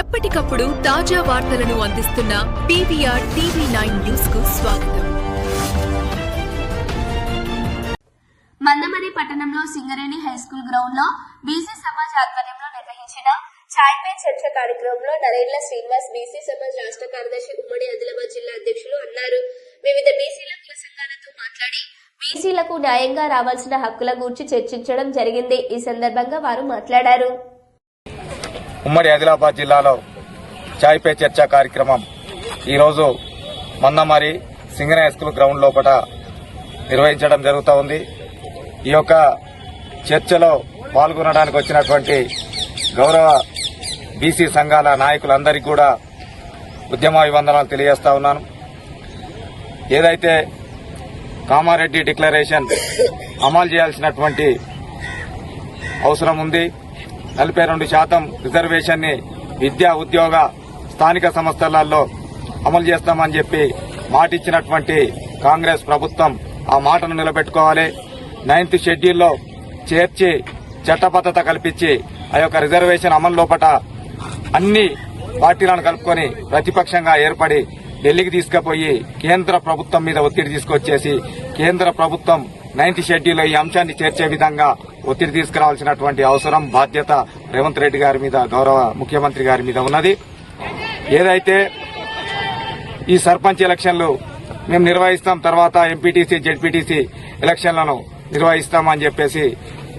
ఎప్పటికప్పుడు తాజా వార్తలను అందిస్తున్న పీవీఆర్ టీవీ నైన్ న్యూస్కు స్వాగతం. మందమరి పట్టణంలో సింగరేణి హైస్కూల్ గ్రౌండ్లో బీసీ సమాజ్ ఆధ్వర్యంలో నిర్వహించిన ఛాయ్ పే చర్చ కార్యక్రమంలో నరేంద్ర శ్రీనివాస్ బీసీ సమాజ్ రాష్ట్ర కార్యదర్శి ఉమ్మడి ఆదిలాబాద్ జిల్లా అధ్యక్షులు అన్నారు. వివిధ బీసీల కుల సంఘాలతో మాట్లాడి బీసీలకు న్యాయంగా రావాల్సిన హక్కుల గురించి చర్చించడం జరిగింది. ఈ సందర్భంగా వారు మాట్లాడారు. ఉమ్మడి ఆదిలాబాద్ జిల్లాలో చాయ్ పే చర్చ కార్యక్రమం ఈరోజు మందమారి సింగన స్కూల్ గ్రౌండ్ లోపల నిర్వహించడం జరుగుతూ ఉంది. ఈ యొక్క చర్చలో పాల్గొనడానికి వచ్చినటువంటి గౌరవ బీసీ సంఘాల నాయకులందరికీ కూడా ఉద్యమాభివందనాలు తెలియజేస్తా ఉన్నాను. ఏదైతే కామారెడ్డి డిక్లరేషన్ అమలు చేయాల్సినటువంటి అవసరం ఉంది నలభై రెండు శాతం రిజర్వేషన్ని విద్యా ఉద్యోగ స్థానిక సంస్థలలో అమలు చేస్తామని చెప్పి మాటిచ్చినటువంటి కాంగ్రెస్ ప్రభుత్వం ఆ మాటను నిలబెట్టుకోవాలి. నైన్త్ షెడ్యూల్లో చేర్చి చట్టబద్దత కల్పించి ఆ యొక్క రిజర్వేషన్ అమలు లోపట అన్ని పార్టీలను కలుపుకొని ప్రతిపక్షంగా ఏర్పడి ఢిల్లీకి తీసుకుపోయి కేంద్ర ప్రభుత్వం మీద ఒత్తిడి తీసుకొచ్చేసి కేంద్ర ప్రభుత్వం నైన్త్ షెడ్యూల్ ఈ అంశాన్ని చేర్చే విధంగా ఒత్తిడి తీసుకురావాల్సినటువంటి అవసరం బాధ్యత రేవంత్ రెడ్డి గారి మీద గౌరవ ముఖ్యమంత్రి గారి మీద ఉన్నది. ఏదైతే ఈ సర్పంచ్ ఎలక్షన్లు మేము నిర్వహిస్తాం తర్వాత ఎంపీటీసీ జెడ్పీటీసీ ఎలక్షన్లను నిర్వహిస్తామని చెప్పేసి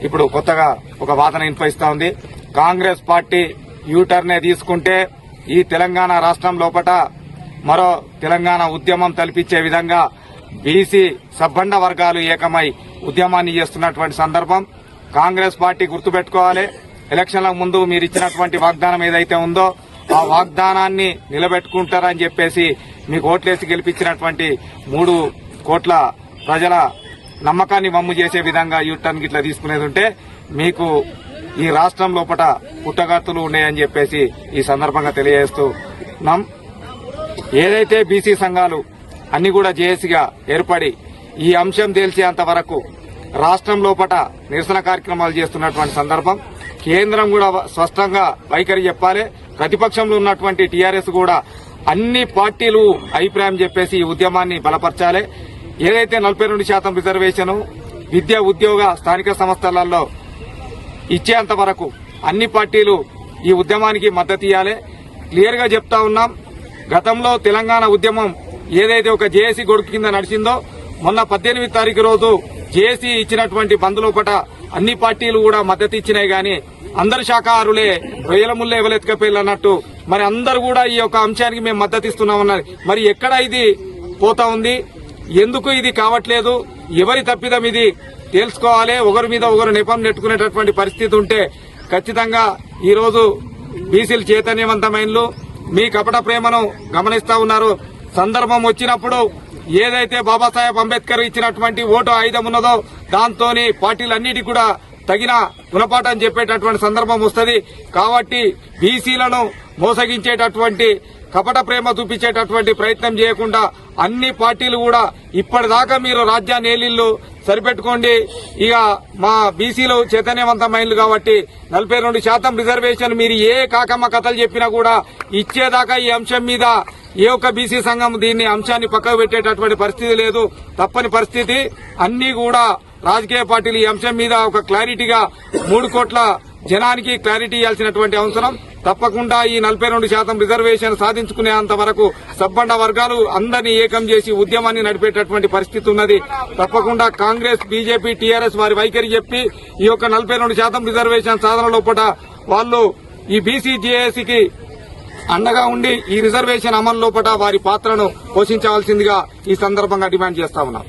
ఇప్పుడు కొత్తగా ఒక వాదన వినిపిస్తా ఉంది. కాంగ్రెస్ పార్టీ యూటర్నే తీసుకుంటే ఈ తెలంగాణ రాష్ట్రం లోపల మరో తెలంగాణ ఉద్యమం తలపించే విధంగా బీసీ సబ్బండ వర్గాలు ఏకమై ఉద్యమాన్ని చేస్తున్నటువంటి సందర్భం కాంగ్రెస్ పార్టీ గుర్తుపెట్టుకోవాలి. ఎలక్షన్లకు ముందు మీరు ఇచ్చినటువంటి వాగ్దానం ఏదైతే ఉందో ఆ వాగ్దానాన్ని నిలబెట్టుకుంటారని చెప్పేసి మీకు ఓట్లేసి గెలిపించినటువంటి మూడు కోట్ల ప్రజల నమ్మకాన్ని మమ్ము చేసే విధంగా యూటర్న్ గిట్లా తీసుకునేది ఉంటే మీకు ఈ రాష్ట్రం లోపల పుట్టగత్తులు ఉన్నాయని చెప్పేసి ఈ సందర్భంగా తెలియజేస్తూ ఏదైతే బీసీ సంఘాలు అన్ని కూడా జేఏసీగా ఏర్పడి ఈ అంశం తేల్చేంత వరకు రాష్ట్రం లోపల నిరసన కార్యక్రమాలు చేస్తున్నటువంటి సందర్భం. కేంద్రం కూడా స్పష్టంగా వైఖరి చెప్పాలి. ప్రతిపక్షంలో ఉన్నటువంటి టీఆర్ఎస్ కూడా అన్ని పార్టీలు అభిప్రాయం చెప్పేసి ఈ ఉద్యమాన్ని బలపరచాలి. ఏదైతే నలభై రెండు శాతం రిజర్వేషన్ విద్యా ఉద్యోగ స్థానిక సంస్థలలో ఇచ్చేంత వరకు అన్ని పార్టీలు ఈ ఉద్యమానికి మద్దతు ఇవ్వాలి క్లియర్గా చెప్తా ఉన్నాం. గతంలో తెలంగాణ ఉద్యమం ఏదైతే ఒక జేఏసీ గొడుగు కింద నడిచిందో మొన్న పద్దెనిమిది తారీఖు రోజు జేఏసీ ఇచ్చినటువంటి బంద్ లోపట అన్ని పార్టీలు కూడా మద్దతు ఇచ్చినాయి గాని అందరు శాఖాహారులే రొయ్యల ముల్లే ఎవలెత్తుకపోయిల్లు అన్నట్టు మరి అందరు కూడా ఈ యొక్క అంశానికి మేము మద్దతు ఇస్తున్నామన్నారు. మరి ఎక్కడ ఇది పోతా ఉంది? ఎందుకు ఇది కావట్లేదు? ఎవరి తప్పిదం ఇది? తెలుసుకోవాలి. ఒకరి మీద ఒకరు నెపం నెట్టుకునేటటువంటి పరిస్థితి ఉంటే ఖచ్చితంగా ఈరోజు బీసీలు చైతన్యవంతమైనలు మీ కపట ప్రేమను గమనిస్తా ఉన్నారు. సందర్భం వచ్చినప్పుడు ఏదైతే బాబాసాహెబ్ అంబేద్కర్ ఇచ్చినటువంటి ఓటు ఆయుధం ఉన్నదో దాంతోని పార్టీలన్నిటి కూడా తగిన గుణపాఠం చెప్పేటటువంటి సందర్భం వస్తుంది. కాబట్టి బీసీలను మోసగించేటటువంటి కపట ప్రేమ చూపించేటటువంటి ప్రయత్నం చేయకుండా అన్ని పార్టీలు కూడా ఇప్పటిదాకా మీరు రాజ్యాన్ని ఏలిళ్ళు సరిపెట్టుకోండి. ఇక మా బీసీలు చైతన్యవంతమైనలు కాబట్టి నలభై రెండు శాతం రిజర్వేషన్ మీరు ఏ కాకమ్మ కథలు చెప్పినా కూడా ఇచ్చేదాకా ఈ అంశం మీద ఏ ఒక్క బీసీ సంఘం దీన్ని అంశాన్ని పక్కకు పెట్టేటటువంటి పరిస్థితి లేదు. తప్పని పరిస్థితి. అన్ని కూడా రాజకీయ పార్టీలు ఈ అంశం మీద ఒక క్లారిటీగా మూడు కోట్ల జనానికి క్లారిటీ ఇవ్వాల్సినటువంటి అవసరం. తప్పకుండా ఈ నలభై రెండు శాతం రిజర్వేషన్ సాధించుకునేంత వరకు సబ్బండ వర్గాలు అందరినీ ఏకం చేసి ఉద్యమాన్ని నడిపేటటువంటి పరిస్థితి ఉన్నది. తప్పకుండా కాంగ్రెస్ బీజేపీ టీఆర్ఎస్ వారి వైఖరి చెప్పి ఈ యొక్క నలభై రెండు శాతం రిజర్వేషన్ సాధన లోపల వాళ్ళు ఈ బీసీ జేఏసీకి అండగా ఉండి ఈ రిజర్వేషన్ అమలు లోపల వారి పాత్రను పోషించవలసిందిగా ఈ సందర్భంగా డిమాండ్ చేస్తా ఉన్నాం.